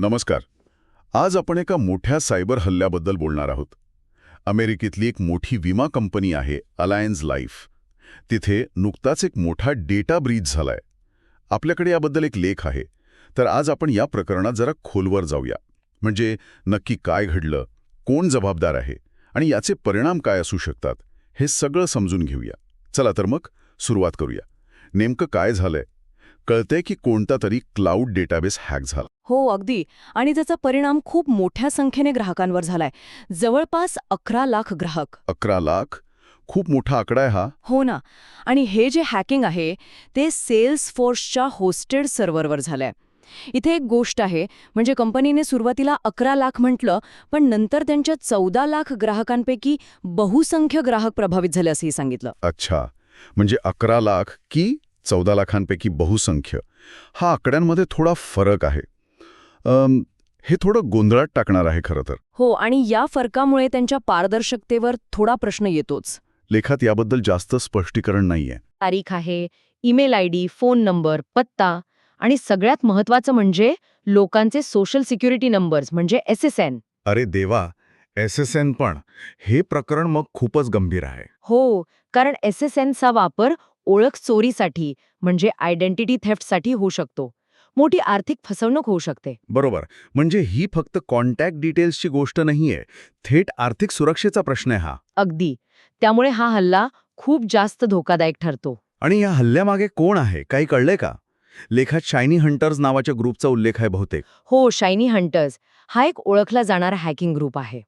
नमस्कार. आज आपण एका मोठ्या सायबर हल्ल्याबद्दल बोलणार आहोत. अमेरिकेतली एक मोठी विमा कंपनी आहे अलायन्स लाईफ. तिथे नुकताच एक मोठा डेटा ब्रीच झालाय. आपल्याकडे याबद्दल एक लेख आहे. तर आज आपण या प्रकरणात जरा खोलवर जाऊया. म्हणजे नक्की काय घडलं कोण जबाबदार आहे आणि याचे परिणाम काय असू शकतात हे सगळं समजून घेऊया. चला तर मग सुरुवात करूया. नेमकं काय झालंय? कळतंय की कोणता तरी क्लाउड डेटाबेस हॅक झाला. हो अगदी. आणि त्याचा परिणाम खूप मोठ्या संख्येने ग्राहकांवर झालाय. जवळपास अकरा लाख ग्राहक. अकरा लाख? खूप मोठा आकडा आहे हा. हो ना. आणि हे जे हॅकिंग आहे ते सेल्स फोर्सच्या होस्टेड सर्व्हरवर झालंय. इथे एक गोष्ट आहे म्हणजे कंपनीने सुरुवातीला अकरा लाख म्हटलं पण नंतर त्यांच्या चौदा लाख ग्राहकांपैकी बहुसंख्य ग्राहक प्रभावित झाले असंही सांगितलं. अच्छा. म्हणजे अकरा लाख की चौदा लाखांपैकी बहुसंख्य. हा आकड्यांमध्ये थोडा फरक आहे. हे थोडं गोंधळात टाकणार आहे खरं तर. हो आणि या फरकामुळे त्यांच्या पारदर्शकतेवर थोडा प्रश्न येतोच. लेखात याबद्दल जास्त स्पष्टीकरण नाहीये. तारीख आहे email I D phone number पत्ता आणि सगळ्यात महत्वाचं म्हणजे लोकांचे सोशल सिक्युरिटी नंबर्स म्हणजे एस एस एन. अरे देवा एस एस एन पण. हे प्रकरण मग खूपच गंभीर आहे. हो कारण एस एस एनचा वापर ओळख चोरीसाठी म्हणजे आयडेंटिटी थेफ्टसाठी होऊ शकतो. मोठी आर्थिक फसवणूक होऊ शकते. बरोबर. म्हणजे ही फक्त कॉन्टॅक्ट डिटेल्सची गोष्ट नाहीये. थेट आर्थिक सुरक्षेचा प्रश्न आहे हा. अगदी. त्यामुळे हा हल्ला खूप जास्त धोकादायक ठरतो. आणि या हल्ल्यामागे कोण आहे? काही कळलंय का? लेखात शायनी हंटर्स नावाच्या ग्रुपचा उल्लेख आहे बहुतेक. हो शायनी हंटर्स हा एक ओळखला जाणारा हॅकिंग ग्रुप आहे.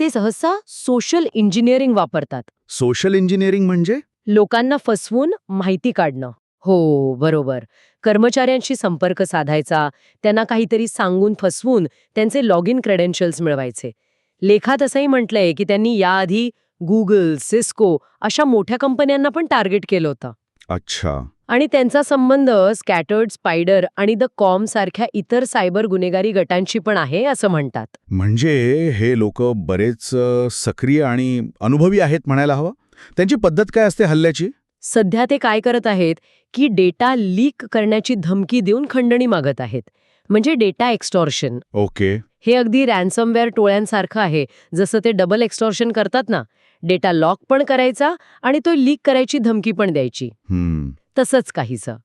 ते सहसा सोशल इंजिनिअरिंग वापरतात. सोशल इंजिनिअरिंग म्हणजे? लोकांना फसवून माहिती काढणं. हो बरोबर. कर्मचाऱ्यांशी संपर्क साधायचा त्यांना काहीतरी सांगून फसवून त्यांचे लॉग इन क्रेडेन्शियल्स मिळवायचे. लेखात असंही म्हटलंय की त्यांनी याआधी गुगल सिस्को अशा मोठ्या कंपन्यांना पण टार्गेट केलं होतं. अच्छा. आणि त्यांचा संबंध स्कॅटर्ड स्पायडर आणि द कॉम सारख्या इतर सायबर गुन्हेगारी गटांशी पण आहे असं म्हणतात. म्हणजे हे लोक बरेच सक्रिय आणि अनुभवी आहेत म्हणायला हवं? त्यांची पद्धत काय असते हल्ल्याची? सध्या ते काय करत आहेत की डेटा लीक करण्याची धमकी देऊन खंडणी मागत आहेत. म्हणजे डेटा एक्स्टॉर्शन. ओके. हे अगदी रॅन्समवेअर टोळ्यांसारखं आहे जसं ते डबल एक्स्टॉर्शन करतात ना. डेटा लॉक पण करायचा आणि तो लीक करायची धमकी पण द्यायची. हम्म. तसंच काहीसं.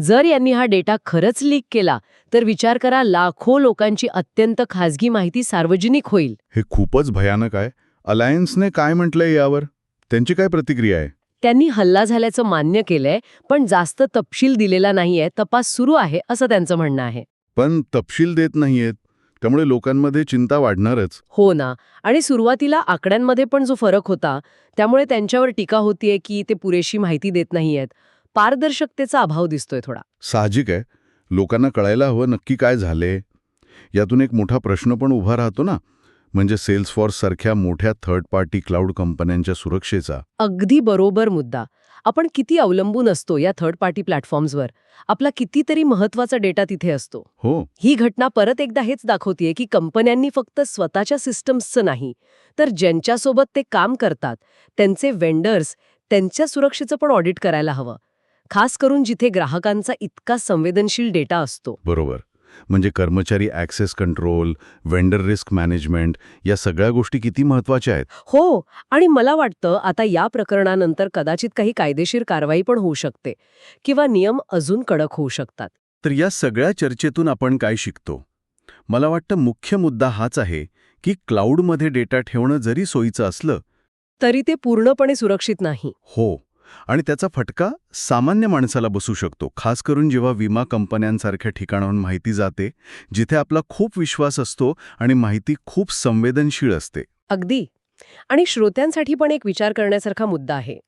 जर यांनी हा डेटा खरंच लीक केला तर विचार करा लाखो लोकांची अत्यंत खाजगी माहिती सार्वजनिक होईल. हे खूपच भयानक आहे. अलायन्सने काय म्हटलंय यावर? त्यांची काय प्रतिक्रिया आहे? त्यांनी हल्ला झाल्याचं मान्य केलंय पण जास्त तपशील दिलेला नाहीये तपास सुरू आहे असं त्यांचं म्हणणं आहे. पण तपशील देत नाहीयेत त्यामुळे लोकांमध्ये चिंता वाढणारच. हो ना आणि सुरुवातीला आकड्यांमध्ये पण जो फरक होता त्यामुळे त्यांच्यावर टीका होतीये की ते पुरेशी माहिती देत नाहीयेत. पारदर्शकतेचा अभाव दिसतोय थोडा. साहजिक आहे. लोकांना कळायला हवं नक्की काय झाले यातून एक मोठा प्रश्न पण उभा राहतो ना. म्हणजे सेल्सफॉर्स सारख्या मोठ्या थर्ड पार्टी क्लाउड कंपन्यांच्या सुरक्षेचा. अगदी बरोबर मुद्दा. आपण किती अवलंबून असतो या थर्ड पार्टी प्लॅटफॉर्म्सवर आपला कितीतरी महत्त्वाचा डेटा तिथे असतो. हो. ही घटना परत एकदा हेच दाखवतीये की कंपन्यांनी फक्त स्वतःच्या सिस्टम्सचं नाही तर ज्यांच्यासोबत ते काम करतात त्यांचे वेंडर्स त्यांच्या सुरक्षेचं पण ऑडिट करायला हवं. खास करून जिथे ग्राहकांचा इतका संवेदनशील डेटा असतो. बरोबर. म्हणजे कर्मचारी access control vendor risk management या सगळ्या गोष्टी किती महत्त्वाच्या आहेत? हो आणि मला वाटतं आता या प्रकरणानंतर कदाचित काही कायदेशीर कारवाई पण होऊ शकते किंवा नियम अजून कडक होऊ शकतात. तर या सगळ्या चर्चेतून आपण काय शिकतो? मला वाटतं मुख्य मुद्दा हाच आहे की क्लाउडमध्ये डेटा ठेवणं जरी सोयीचं असलं तरी ते पूर्णपणे सुरक्षित नाही. हो. आणि त्याचा फटका सामान्य माणसाला बसू शकतो. खास करून जेव्हा विमा कंपन्यांसारख्या ठिकाणाहून माहिती जाते जिथे आपला खूप विश्वास असतो आणि माहिती खूप संवेदनशील असते. अगदी. आणि श्रोत्यांसाठी पण एक विचार करण्यासारखा मुद्दा आहे.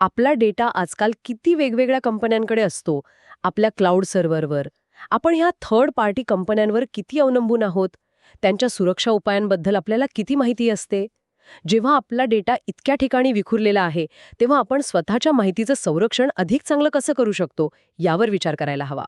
आपला डेटा आजकाल किती वेगवेगळ्या कंपन्यांकडे असतो? आपल्या क्लाउड सर्व्हरवर. आपण ह्या थर्ड पार्टी कंपन्यांवर किती अवलंबून आहोत? त्यांच्या सुरक्षा उपायांबद्दल आपल्याला किती माहिती असते? जेव्हा आपला डेटा इतक्या ठिकाणी विखुरलेला आहे तेव्हा आपण स्वतःच्या माहितीचं संरक्षण अधिक चांगलं कसं करू शकतो यावर विचार करायला हवा.